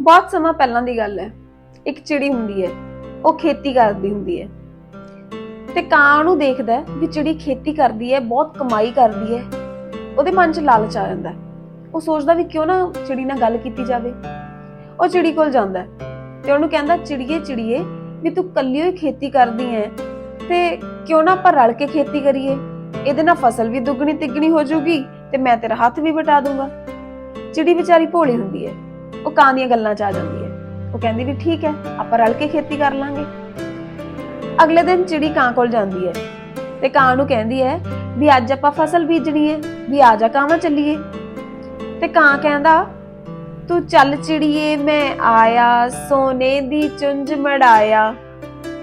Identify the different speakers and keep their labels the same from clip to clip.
Speaker 1: ਬਹੁਤ ਸਮਾਂ ਪਹਿਲਾਂ ਦੀ ਗੱਲ ਹੈ। ਇੱਕ ਚਿੜੀ ਹੁੰਦੀ ਹੈ। ਉਹ ਖੇਤੀ ਕਰਦੀ ਹੁੰਦੀ ਹੈ। ਤੇ ਕਾਂ ਨੂੰ ਦੇਖਦਾ ਵੀ ਚਿੜੀ ਖੇਤੀ ਕਰਦੀ ਹੈ, ਬਹੁਤ ਕਮਾਈ ਕਰਦੀ ਹੈ। ਉਹਦੇ ਮਨ 'ਚ ਲਾਲਚ ਆ ਜਾਂਦਾ ਉਹ ਸੋਚਦਾ ਵੀ ਕਿਉਂ ਨਾ ਚਿੜੀ ਨਾਲ ਗੱਲ ਕੀਤੀ ਜਾਵੇ। ਉਹ ਚਿੜੀ ਕੋਲ ਜਾਂਦਾ ਤੇ ਉਹਨੂੰ ਕਹਿੰਦਾ, ਚਿੜੀਏ ਚਿੜੀਏ, ਵੀ ਤੂੰ ਕੱਲੀ ਹੋਈ ਖੇਤੀ ਕਰਦੀ ਹੈ ਤੇ ਕਿਉਂ ਨਾ ਆਪਾਂ ਰਲ ਕੇ ਖੇਤੀ ਕਰੀਏ? ਇਹਦੇ ਨਾਲ ਫਸਲ ਵੀ ਦੁੱਗਣੀ ਤਿੱਗਣੀ ਹੋ ਜਾਊਗੀ ਤੇ ਮੈਂ ਤੇਰਾ ਹੱਥ ਵੀ ਵਟਾ ਦੂੰਗਾ। ਚਿੜੀ ਵਿਚਾਰੀ ਭੋਲੀ ਹੁੰਦੀ ਹੈ। ਉਹ ਕਾਂ ਦੀਆਂ ਗੱਲਾਂ 'ਚ ਆ ਜਾਂਦੀ ਹੈ। ਉਹ ਕਹਿੰਦੀ ਵੀ ਠੀਕ ਹੈ, ਆਪਾਂ ਰਲ ਕੇ ਖੇਤੀ ਕਰ ਲਾਂਗੇ। ਅਗਲੇ ਦਿਨ ਚਿੜੀ ਕਾਂ ਕੋਲ ਜਾਂਦੀ ਹੈ ਤੇ ਕਾਂ ਨੂੰ ਕਹਿੰਦੀ ਹੈ ਵੀ ਅੱਜ ਆਪਾਂ ਫਸਲ ਬੀਜਣੀ ਹੈ, ਵੀ ਆ ਜਾ ਕਾਂਵਾ ਚੱਲੀਏ। ਤੇ ਕਾਂ ਕਹਿੰਦਾ, ਤੂੰ ਚੱਲ ਚਿੜੀਏ, ਮੈਂ ਆਇਆ, ਸੋਨੇ ਦੀ ਚੁੰਝ ਮੜਾਇਆ,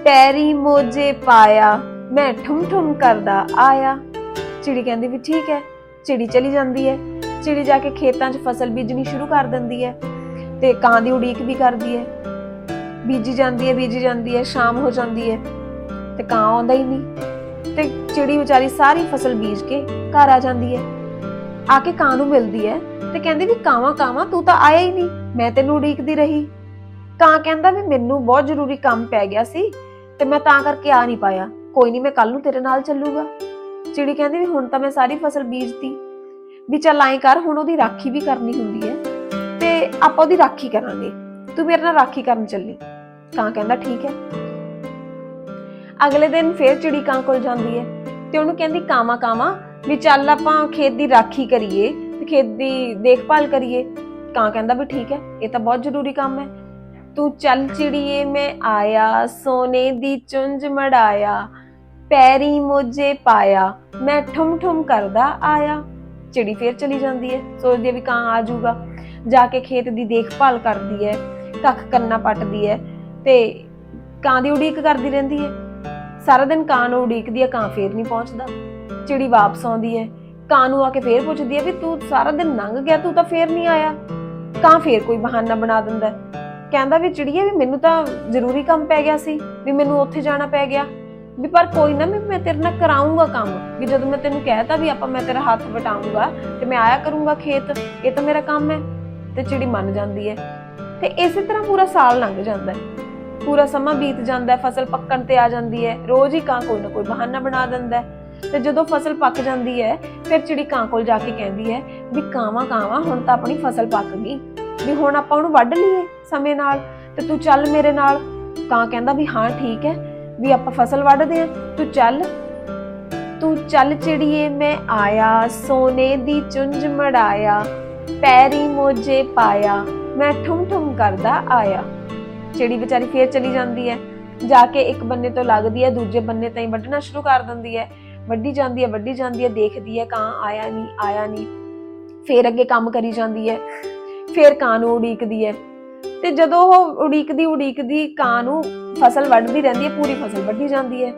Speaker 1: ਪੈਰੀ ਮੋਜੇ ਪਾਇਆ, ਮੈਂ ਠੁਮ ਠੁਮ ਕਰਦਾ ਆਇਆ। ਚਿੜੀ ਕਹਿੰਦੀ ਵੀ ਠੀਕ ਹੈ, ਚਿੜੀ ਚਲੀ ਜਾਂਦੀ ਹੈ। ਚਿੜੀ ਜਾ ਕੇ ਖੇਤਾਂ 'ਚ ਫਸਲ ਬੀਜਣੀ ਸ਼ੁਰੂ ਕਰ ਦਿੰਦੀ ਹੈ। ਤੇ ਕਾਂ ਦੀ ਉਡੀਕ ਵੀ ਕਰਦੀ ਹੈ। ਬੀਜੀ ਜਾਂਦੀ ਹੈ, ਬੀਜੀ ਜਾਂਦੀ ਹੈ, ਸ਼ਾਮ ਹੋ ਜਾਂਦੀ ਹੈ ਤੇ ਕਾਂ ਆਉਂਦਾ ਹੀ ਨਹੀਂ। ਤੇ ਚਿੜੀ ਵਿਚਾਰੀ ਸਾਰੀ ਫਸਲ ਬੀਜ ਕੇ ਘਰ ਆ ਜਾਂਦੀ ਹੈ। ਆ ਕੇ ਕਾਂ ਨੂੰ ਮਿਲਦੀ ਹੈ ਤੇ ਕਹਿੰਦੀ ਵੀ ਕਾਵਾਂ ਕਾਵਾਂ, ਤੂੰ ਤਾਂ ਆਇਆ ਹੀ ਨਹੀਂ, ਮੈਂ ਤੈਨੂੰ ਉਡੀਕਦੀ ਰਹੀ। ਕਾਂ ਕਹਿੰਦਾ ਵੀ ਮੈਨੂੰ ਬਹੁਤ ਜ਼ਰੂਰੀ ਕੰਮ ਪੈ ਗਿਆ ਸੀ ਤੇ ਮੈਂ ਤਾਂ ਕਰਕੇ ਆ ਨਹੀਂ ਪਾਇਆ। ਕੋਈ ਨਹੀਂ, ਮੈਂ ਕੱਲ ਨੂੰ ਤੇਰੇ ਨਾਲ ਚੱਲੂਗਾ। ਚਿੜੀ ਕਹਿੰਦੀ ਵੀ ਹੁਣ ਤਾਂ ਮੈਂ ਸਾਰੀ ਫਸਲ ਬੀਜਤੀ। ਵੀ ਚੱਲ ਐਂ ਕਰ, ਹੁਣ ਉਹਦੀ ਰਾਖੀ ਵੀ ਕਰਨੀ ਹੁੰਦੀ ਹੈ। ਤੇ ਆਪਾਂ ਉਹਦੀ ਰਾਖੀ ਕਰਾਂਗੇ। ਤੂੰ ਮੇਰੇ ਨਾਲ ਰਾਖੀ ਕਰਨ ਚੱਲੀ। ਕਾਂ ਕਹਿੰਦਾ, ਠੀਕ ਹੈ। ਅਗਲੇ ਦਿਨ ਫੇਰ ਚਿੜੀ ਕਾਂ ਕੋਲ ਜਾਂਦੀ ਹੈ ਤੇ ਉਹਨੂੰ ਕਹਿੰਦੀ, ਕਾਵਾਂ ਕਾਵਾਂ, ਵੀ ਚੱਲ ਆਪਾਂ ਖੇਤ ਦੀ ਰਾਖੀ ਕਰੀਏ ਤੇ ਖੇਤ ਦੀ ਦੇਖਭਾਲ ਕਰੀਏ। ਕਾਂ ਕਹਿੰਦਾ ਵੀ, ਠੀਕ ਹੈ, ਇਹ ਤਾਂ ਬਹੁਤ ਜ਼ਰੂਰੀ ਕੰਮ ਹੈ। ਤੂੰ ਚੱਲ ਚਿੜੀਏ, ਮੈਂ ਆਇਆ, ਸੋਨੇ ਦੀ ਚੁੰਝ ਮੜਾਇਆ, ਪੈਰੀ ਮੋਜੇ ਪਾਇਆ, ਮੈਂ ਠੁਮ ਠੁਮ ਕਰਦਾ ਆਇਆ। ਚਿੜੀ ਫੇਰ ਚਲੀ ਜਾਂਦੀ ਹੈ। ਸੋਚਦੀ ਹੈ ਵੀ ਕਾਂ ਆ ਜਾਊਗਾ। ਜਾ ਕੇ ਖੇਤ ਦੀ ਦੇਖਭਾਲ ਕਰਦੀ ਹੈ, ਕੱਖ ਕੰਨਾ ਪੱਟਦੀ ਹੈ ਤੇ ਕਾਂ ਦੀ ਉਡੀਕ ਕਰਦੀ ਰਹਿੰਦੀ ਹੈ। ਸਾਰਾ ਦਿਨ ਕਾਂ ਨੂੰ ਉਡੀਕਦੀ ਹੈ, ਕਾਂ ਫੇਰ ਨਹੀਂ ਪਹੁੰਚਦਾ। ਚਿੜੀ ਵਾਪਸ ਆਉਂਦੀ ਹੈ, ਕਾਂ ਨੂੰ ਆ ਕੇ ਫੇਰ ਪੁੱਛਦੀ ਹੈ ਵੀ ਤੂੰ ਸਾਰਾ ਦਿਨ ਲੰਘ ਗਿਆ, ਤੂੰ ਤਾਂ ਫੇਰ ਨਹੀਂ ਆਇਆ। ਕਾਂ ਫੇਰ ਕੋਈ ਬਹਾਨਾ ਬਣਾ ਦਿੰਦਾ ਕਹਿੰਦਾ ਵੀ ਚਿੜੀਏ, ਵੀ ਮੈਨੂੰ ਤਾਂ ਜ਼ਰੂਰੀ ਕੰਮ ਪੈ ਗਿਆ ਸੀ, ਵੀ ਮੈਨੂੰ ਉੱਥੇ ਜਾਣਾ ਪੈ ਗਿਆ। ਵੀ ਪਰ ਕੋਈ ਨਾ, ਵੀ ਮੈਂ ਤੇਰੇ ਨਾਲ ਕਰਾਉਂਗਾ ਕੰਮ। ਵੀ ਜਦੋਂ ਮੈਂ ਤੈਨੂੰ ਕਹਿਤਾ ਵੀ ਆਪਾਂ ਮੈਂ ਤੇਰਾ ਹੱਥ ਵਟਾਉਂਗਾ ਤੇ ਮੈਂ ਆਇਆ ਕਰੂੰਗਾ ਖੇਤ, ਇਹ ਤਾਂ ਮੇਰਾ ਕੰਮ ਹੈ। ਤੇ ਚਿੜੀ ਮੰਨ ਜਾਂਦੀ ਹੈ ਤੇ ਇਸੇ ਤਰ੍ਹਾਂ ਪੂਰਾ ਸਾਲ ਲੰਘ ਜਾਂਦਾ ਹੈ ਪੂਰਾ ਸਮਾਂ ਬੀਤ ਜਾਂਦਾ ਹੈ ਫਸਲ ਪੱਕਣ ਤੇ ਆ ਜਾਂਦੀ ਹੈ ਰੋਜ਼ ਹੀ ਕਾਂ ਕੋਈ ਨਾ ਕੋਈ ਬਹਾਨਾ ਬਣਾ ਦਿੰਦਾ ਹੈ ਤੇ ਜਦੋਂ ਫਸਲ ਪੱਕ ਜਾਂਦੀ ਹੈ ਫਿਰ ਚਿੜੀ ਕਾਂ ਕੋਲ ਜਾ ਕੇ ਕਹਿੰਦੀ ਹੈ ਵੀ ਕਾਵਾਂ ਕਾਵਾਂ, ਹੁਣ ਤਾਂ ਆਪਣੀ ਫਸਲ ਪੱਕ ਗਈ। ਵੀ ਹੁਣ ਆਪਾਂ ਉਹਨੂੰ ਵੱਢ ਲਈਏ ਸਮੇਂ ਨਾਲ। ਤੇ ਤੂੰ ਚੱਲ ਮੇਰੇ ਨਾਲ। ਕਾਂ ਕਹਿੰਦਾ ਵੀ ਹਾਂ, ਠੀਕ ਹੈ ਵੀ ਆਪਾਂ ਫਸਲ ਵੱਢਦੇ ਆਂ। ਤੂੰ ਚੱਲ। ਤੂੰ ਚੱਲ ਚਿੜੀਏ, ਮੈਂ ਆਇਆ ਸੋਨੇ ਦੀ ਚੁੰਝ ਮੜਾਇਆ। ਪੈਰੀ ਮੋਜੇ ਪਾਇਆ, ਮੈਂ ਠੁਮ ਠੁਮ ਕਰਦਾ ਆਇਆ। ਚਿੜੀ ਵਿਚਾਰੀ ਫੇਰ ਚਲੀ ਜਾਂਦੀ ਹੈ ਜਾ ਕੇ ਇੱਕ ਬੰਨੇ ਤੋਂ ਲੱਗਦੀ ਹੈ ਦੂਜੇ ਬੰਨੇ ਤਾਈਂ ਵੱਢਣਾ ਸ਼ੁਰੂ ਕਰ ਦਿੰਦੀ ਹੈ ਵੱਢੀ ਜਾਂਦੀ ਹੈ ਵੱਢੀ ਜਾਂਦੀ ਹੈ ਦੇਖਦੀ ਹੈ ਕਾਂ ਆਇਆ ਨਹੀਂ ਆਇਆ ਨਹੀਂ ਫੇਰ ਅੱਗੇ ਕੰਮ ਕਰੀ ਜਾਂਦੀ ਹੈ ਫੇਰ ਕਾਂ ਨੂੰ ਉਡੀਕਦੀ ਹੈ ਤੇ ਜਦੋਂ ਉਹ ਉਡੀਕਦੀ ਉਡੀਕਦੀ ਕਾਂ ਨੂੰ ਫਸਲ ਵੱਢਦੀ ਰਹਿੰਦੀ ਹੈ ਪੂਰੀ ਫਸਲ ਵੱਢੀ ਜਾਂਦੀ ਹੈ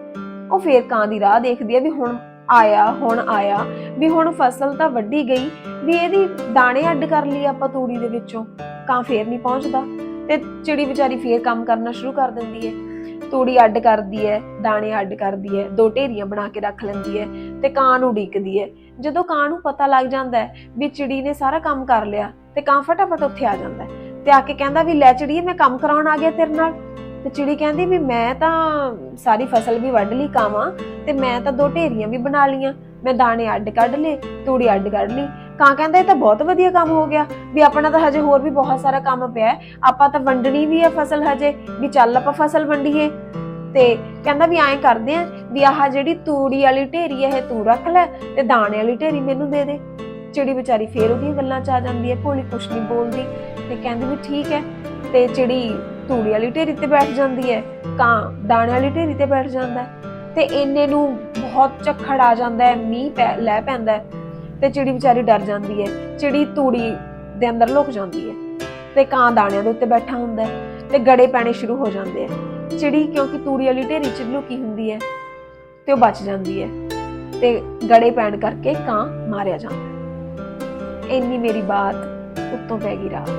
Speaker 1: ਉਹ ਫੇਰ ਕਾਂ ਦੀ ਰਾਹ ਦੇਖਦੀ ਹੈ ਵੀ ਹੁਣ ਆਇਆ, ਹੁਣ ਆਇਆ, ਵੀ ਹੁਣ ਫਸਲ ਤਾਂ ਵੱਢੀ ਗਈ, ਵੀ ਇਹਦੀ ਦਾਣੇ ਅੱਡ ਕਰ ਲਈ ਆਪਾਂ ਤੂੜੀ ਦੇ ਵਿੱਚੋਂ ਕਾਂ ਫੇਰ ਨਹੀਂ ਪਹੁੰਚਦਾ। ਤੇ ਚਿੜੀ ਵਿਚਾਰੀ ਫੇਰ ਕੰਮ ਕਰਨਾ ਸ਼ੁਰੂ ਕਰ ਦਿੰਦੀ ਹੈ ਤੂੜੀ ਅੱਡ ਕਰਦੀ ਹੈ ਦਾਣੇ ਅੱਡ ਕਰਦੀ ਹੈ ਦੋ ਢੇਰੀਆਂ ਬਣਾ ਕੇ ਰੱਖ ਲੈਂਦੀ ਹੈ ਤੇ ਕਾਂ ਨੂੰ ਉਡੀਕਦੀ ਹੈ ਜਦੋਂ ਕਾਂ ਨੂੰ ਪਤਾ ਲੱਗ ਜਾਂਦਾ ਹੈ ਵੀ ਚਿੜੀ ਨੇ ਸਾਰਾ ਕੰਮ ਕਰ ਲਿਆ, ਤੇ ਕਾਂ ਫਟਾਫਟ ਉੱਥੇ ਆ ਜਾਂਦਾ ਹੈ ਤੇ ਆ ਕੇ ਕਹਿੰਦਾ ਵੀ ਲੈ ਚਿੜੀਏ, ਮੈਂ ਕੰਮ ਕਰਾਉਣ ਆ ਗਿਆ ਤੇਰੇ ਨਾਲ। ਤੇ ਚਿੜੀ ਕਹਿੰਦੀ ਵੀ ਮੈਂ ਤਾਂ ਸਾਰੀ ਫਸਲ ਵੀ ਵੱਢ ਲਈ ਕਾਵਾਂ ਤੇ ਮੈਂ ਤਾਂ ਦੋ ਢੇਰੀਆਂ ਵੀ ਬਣਾ ਲੀਆਂ ਮੈਂ ਦਾਣੇ ਅੱਡ ਕੱਢ ਲਏ, ਤੂੜੀ ਅੱਡ ਕੱਢ ਲਈ। ਕਾਂ ਕਹਿੰਦਾ ਇਹ ਤਾਂ ਬਹੁਤ ਵਧੀਆ ਕੰਮ ਹੋ ਗਿਆ। ਵੀ ਆਪਣਾ ਤਾਂ ਹਜੇ ਹੋਰ ਵੀ ਬਹੁਤ ਸਾਰਾ ਕੰਮ ਪਿਆ। ਆਪਾਂ ਤਾਂ ਵੰਡਣੀ ਵੀ ਹੈ ਫਸਲ ਹਜੇ, ਵੀ ਚੱਲ ਆਪਾਂ ਫਸਲ ਵੰਡੀਏ। ਤੇ ਕਹਿੰਦਾ ਵੀ ਐਂ ਕਰਦੇ ਆ ਵੀ ਆਹ ਜਿਹੜੀ ਤੂੜੀ ਵਾਲੀ ਢੇਰੀ ਹੈ ਇਹ ਤੂੰ ਰੱਖ ਲੈ ਤੇ ਦਾਣੇ ਵਾਲੀ ਢੇਰੀ ਮੈਨੂੰ ਦੇ ਦੇ। ਚਿੜੀ ਵਿਚਾਰੀ ਫੇਰ ਉਹਦੀਆਂ ਗੱਲਾਂ ਚ ਆ ਜਾਂਦੀ ਹੈ, ਭੋਲੀ ਕੁਛ ਨਹੀਂ ਬੋਲਦੀ। ਤੇ ਕਹਿੰਦੀ ਵੀ ਠੀਕ ਹੈ। ਤੇ ਚਿੜੀ ਤੂੜੀ ਵਾਲੀ ਢੇਰੀ ਤੇ ਬੈਠ ਜਾਂਦੀ ਹੈ, ਕਾਂ, ਦਾਣੇ ਵਾਲੀ ਢੇਰੀ ਤੇ ਬੈਠ ਜਾਂਦਾ ਹੈ। ਤੇ ਇੰਨੇ ਨੂੰ ਬਹੁਤ ਝੱਖੜ ਆ ਜਾਂਦਾ ਹੈ, ਮੀਂਹ ਪੈ, ਲੈ ਪੈਂਦਾ ਹੈ। ਤੇ ਚਿੜੀ ਵਿਚਾਰੀ ਡਰ ਜਾਂਦੀ ਹੈ, ਚਿੜੀ ਤੂੜੀ ਦੇ ਅੰਦਰ ਲੁਕ ਜਾਂਦੀ ਹੈ। ਤੇ ਕਾਂ ਦਾਣਿਆਂ ਦੇ ਉੱਤੇ ਬੈਠਾ ਹੁੰਦਾ ਹੈ ਤੇ ਗੜੇ ਪੈਣੇ ਸ਼ੁਰੂ ਹੋ ਜਾਂਦੇ ਆ ਚਿੜੀ ਕਿਉਂਕਿ ਤੂੜੀ ਵਾਲੀ ਢੇਰੀ ਚ ਲੁਕੀ ਹੁੰਦੀ ਹੈ, ਤੇ ਉਹ ਬਚ ਜਾਂਦੀ ਹੈ। ਤੇ ਗੜੇ ਪੈਣ ਕਰਕੇ ਕਾਂ ਮਾਰਿਆ ਜਾਂਦਾ ਇੰਨੀ ਮੇਰੀ ਬਾਤ ਉੱਤੋਂ ਪੈ ਗਈ ਰਾਤ।